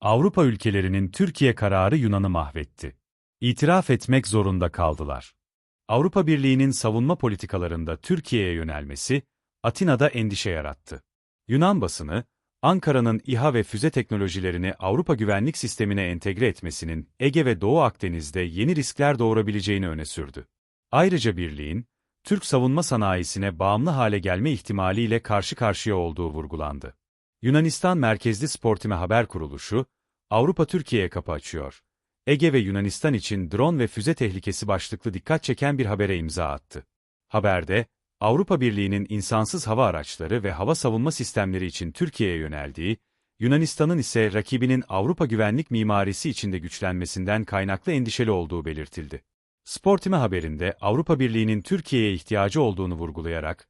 Avrupa ülkelerinin Türkiye kararı Yunan'ı mahvetti. İtiraf etmek zorunda kaldılar. Avrupa Birliği'nin savunma politikalarında Türkiye'ye yönelmesi, Atina'da endişe yarattı. Yunan basını, Ankara'nın İHA ve füze teknolojilerini Avrupa güvenlik sistemine entegre etmesinin Ege ve Doğu Akdeniz'de yeni riskler doğurabileceğini öne sürdü. Ayrıca birliğin, Türk savunma sanayisine bağımlı hale gelme ihtimaliyle karşı karşıya olduğu vurgulandı. Yunanistan merkezli Sportime Haber Kuruluşu, Avrupa Türkiye'ye kapı açıyor. Ege ve Yunanistan için drone ve füze tehlikesi başlıklı dikkat çeken bir habere imza attı. Haberde, Avrupa Birliği'nin insansız hava araçları ve hava savunma sistemleri için Türkiye'ye yöneldiği, Yunanistan'ın ise rakibinin Avrupa güvenlik mimarisi içinde güçlenmesinden kaynaklı endişeli olduğu belirtildi. Sportime haberinde Avrupa Birliği'nin Türkiye'ye ihtiyacı olduğunu vurgulayarak,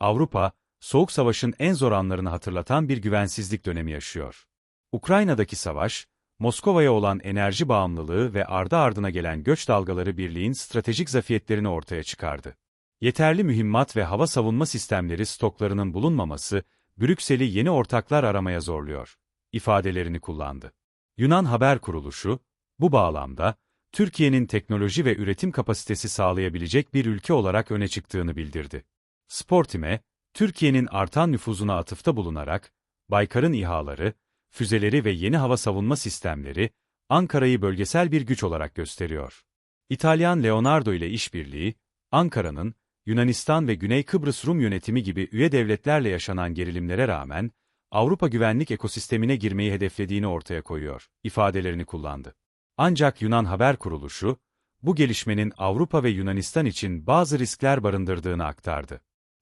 Avrupa, Soğuk Savaş'ın en zor anlarını hatırlatan bir güvensizlik dönemi yaşıyor. Ukrayna'daki savaş, Moskova'ya olan enerji bağımlılığı ve ardı ardına gelen göç dalgaları birliğin stratejik zafiyetlerini ortaya çıkardı. Yeterli mühimmat ve hava savunma sistemleri stoklarının bulunmaması, Brüksel'i yeni ortaklar aramaya zorluyor, ifadelerini kullandı. Yunan Haber Kuruluşu, bu bağlamda, Türkiye'nin teknoloji ve üretim kapasitesi sağlayabilecek bir ülke olarak öne çıktığını bildirdi. Sportime, Türkiye'nin artan nüfuzuna atıfta bulunarak, Baykar'ın İHA'ları, füzeleri ve yeni hava savunma sistemleri, Ankara'yı bölgesel bir güç olarak gösteriyor. İtalyan Leonardo ile işbirliği, Ankara'nın, Yunanistan ve Güney Kıbrıs Rum yönetimi gibi üye devletlerle yaşanan gerilimlere rağmen, Avrupa güvenlik ekosistemine girmeyi hedeflediğini ortaya koyuyor, ifadelerini kullandı. Ancak Yunan Haber Kuruluşu, bu gelişmenin Avrupa ve Yunanistan için bazı riskler barındırdığını aktardı.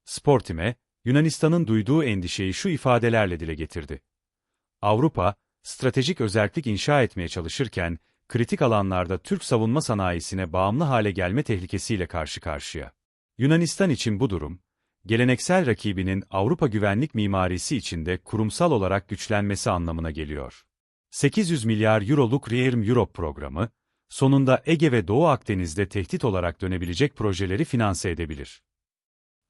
Sportime, Yunanistan'ın duyduğu endişeyi şu ifadelerle dile getirdi. Avrupa, stratejik özellik inşa etmeye çalışırken, kritik alanlarda Türk savunma sanayisine bağımlı hale gelme tehlikesiyle karşı karşıya. Yunanistan için bu durum, geleneksel rakibinin Avrupa güvenlik mimarisi içinde kurumsal olarak güçlenmesi anlamına geliyor. 800 milyar euroluk Rearm Europe programı, sonunda Ege ve Doğu Akdeniz'de tehdit olarak dönebilecek projeleri finanse edebilir.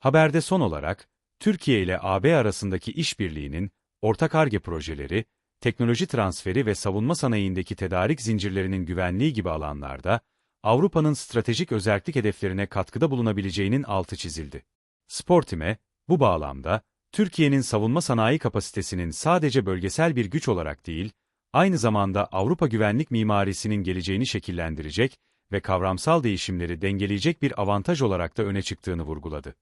Haberde son olarak, Türkiye ile AB arasındaki işbirliğinin, ortak ARGE projeleri, teknoloji transferi ve savunma sanayindeki tedarik zincirlerinin güvenliği gibi alanlarda, Avrupa'nın stratejik özellik hedeflerine katkıda bulunabileceğinin altı çizildi. Sportime, bu bağlamda, Türkiye'nin savunma sanayi kapasitesinin sadece bölgesel bir güç olarak değil, aynı zamanda Avrupa güvenlik mimarisinin geleceğini şekillendirecek ve kavramsal değişimleri dengeleyecek bir avantaj olarak da öne çıktığını vurguladı.